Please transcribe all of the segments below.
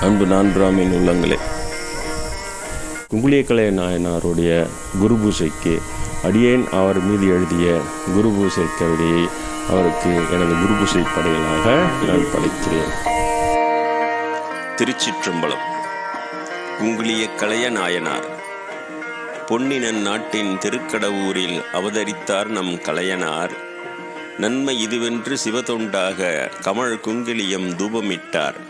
அன்பு நான் பிராமின் உள்ளங்களே. குங்குளியக்கலை நாயனாருடைய குரு பூசைக்கு அடியேன் அவர் மீது எழுதிய குரு பூசை கவிதையை அவருக்கு எனது குரு பூசை படையலாக நான் படைக்கிறேன். திருச்சிற்றம்பலம். குங்குளிய கலைய நாயனார். பொன்னினன் நாட்டின் திருக்கடவூரில் அவதரித்தார் நம் கலையனார். நன்மை இதுவென்று சிவதொண்டாக கமழ் குங்கிலியம் தூபமிட்டார்.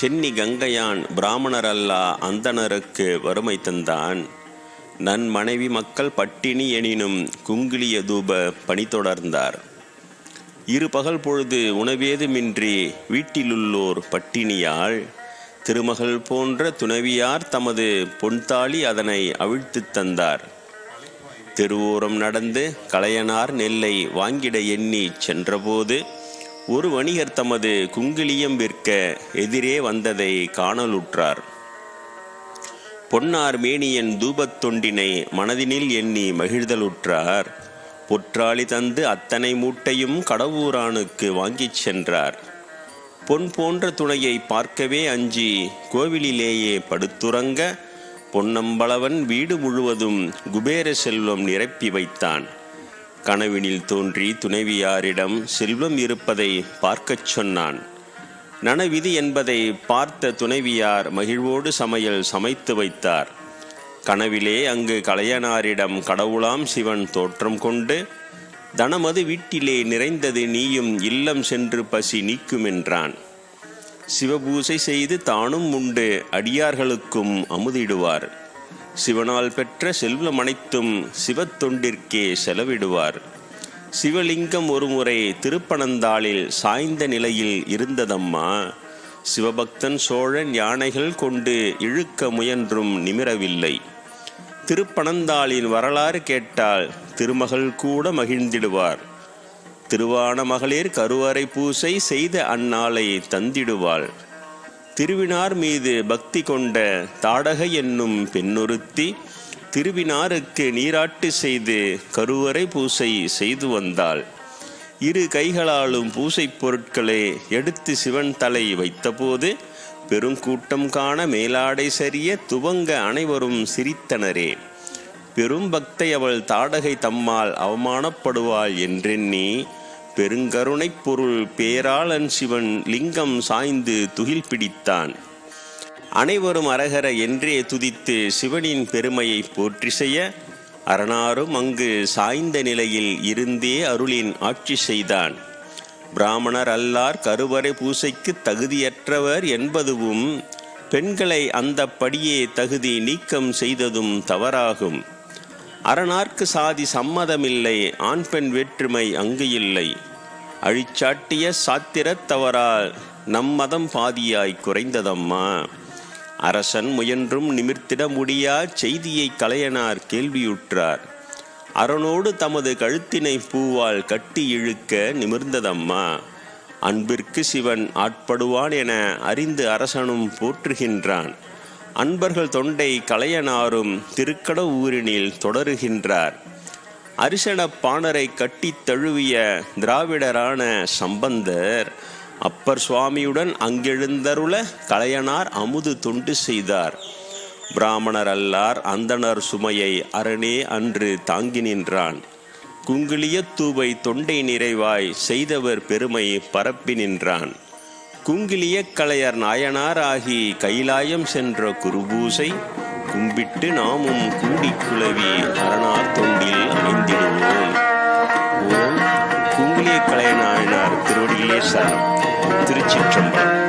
சென்னி கங்கையான் பிராமணரல்லா அந்தணருக்கு வறுமை தந்தான். நன் மனைவி மக்கள் பட்டினி எனினும் குங்கிலிய தூப பணி தொடர்ந்தார். இரு பகல் பொழுது உணவேதுமின்றி வீட்டிலுள்ளோர் பட்டினியால் திருமகள் போன்ற துணைவியார் தமது பொன்தாளி அதனை அவிழ்த்துத் தந்தார். தெருவோரம் நடந்து கலையனார் நெல்லை வாங்கிட எண்ணி சென்றபோது ஒரு வணிகர் தமது குங்கிலியம் விற்க எதிரே வந்ததை காணலுற்றார். பொன்னார் மேனியன் தூபத் தொண்டினை மனதினில் எண்ணி மகிழ்தலுற்றார். பொற்றாளி தந்து அத்தனை மூட்டையும் கடவுரானுக்கு வாங்கிச் சென்றார். பொன் போன்ற துணையை பார்க்கவே அஞ்சி கோவிலிலேயே படுத்துறங்க பொன்னம்பளவன் வீடு முழுவதும் குபேர செல்வம் நிரப்பி வைத்தான். கனவினில் தோன்றி துணைவியாரிடம் செல்வம் இருப்பதை பார்க்கச் சொன்னான். நனவிதி என்பதை பார்த்த துணைவியார் மகிழ்வோடு சமையல் சமைத்து வைத்தார். கனவிலே அங்கு கலையனாரிடம் கடவுளாம் சிவன் தோற்றம் கொண்டு தனமது வீட்டிலே நிறைந்தது நீயும் இல்லம் சென்று பசி நீக்குமென்றான். சிவபூசை செய்து தானும் உண்டு அடியார்களுக்கும் அமுதிடுவார். சிவனால் பெற்ற செல்வம் அனைத்தும் சிவத்தொண்டிற்கே செலவிடுவார். சிவலிங்கம் ஒருமுறை திருப்பனந்தாளில் சாய்ந்த நிலையில் இருந்ததம்மா. சிவபக்தன் சோழன் யானைகள் கொண்டு இழுக்க முயன்றும் நிமிரவில்லை. திருப்பனந்தாளின் வரலாறு கேட்டால் திருமகள் கூட மகிழ்ந்திடுவார். திருவான மகளிர் கருவறை பூசை செய்த அந்நாளை தந்திடுவாள். திருவினார் மீது பக்தி கொண்ட தாடகை என்னும் பெண்ணொருத்தி திருவினாருக்கு நீராட்டு செய்து கருவறை பூசை செய்து வந்தாள். இரு கைகளாலும் பூசைப் பொருட்களை எடுத்து சிவன் தலை வைத்தபோது பெருங்கூட்டம் காண மேலாடை சரிய துவங்க அனைவரும் சிரித்தனரே. பெரும் பக்தை அவள் தாடகை தம்மால் அவமானப்படுவாள் என்றெண்ணி பெருங்கருணைப் பொருள் பேராளன் சிவன் லிங்கம் சாய்ந்து துகில் பிடித்தான். அனைவரும் அரகர என்றே துதித்து சிவனின் பெருமையை போற்றி செய்ய அரணாரும் அங்கு சாய்ந்த நிலையில் இருந்தே அருளின் ஆட்சி செய்தான். பிராமணர் அல்லார் கருவறை பூசைக்கு தகுதியற்றவர் என்பதுவும் பெண்களை அந்த படியே தகுதி நீக்கம் செய்ததும் தவறாகும். அரணார்க்கு சாதி சம்மதமில்லை ஆண் பெண் வேற்றுமை அங்கு இல்லை. அழிச்சாட்டிய சாத்திரத் தவறால் நம் மதம் பாதியாய் குறைந்ததம்மா. அரசன் முயன்றும் நிமிர்த்திட முடியா செய்தியை கலையனார் கேள்வியுற்றார். அரணோடு தமது கழுத்தினை பூவால் கட்டி இழுக்க நிமிர்ந்ததம்மா. அன்பிற்கு சிவன் ஆட்படுவான் என அறிந்து அரசனும் போற்றுகின்றான். அன்பர்கள் தொண்டை கலையனாரும் திருக்கட ஊரினில் தொடருகின்றார். அரிசன பாணரை கட்டித் தழுவிய திராவிடரான சம்பந்தர் அப்பர் சுவாமியுடன் அங்கெழுந்தருள கலையனார் அமுது தொண்டு செய்தார். பிராமணர் அல்லார் அந்தணர் சுமையை அரணே அன்று தாங்கி நின்றான். குங்குளிய தூவை தொண்டை நிறைவாய் செய்தவர் பெருமை பரப்பி நின்றான். குங்கிலிய கலையர் நாயனார் ஆகி கைலாயம் சென்ற குருபூசை கும்பிட்டு நாமும் கூடி குளவி அரணார் தொண்டில் அமைந்திடுவோம். ஓம் குங்கிலிய கலையர் நாயனார் திருவடியிலே சரணம். திருச்சிற்றம்பலம்.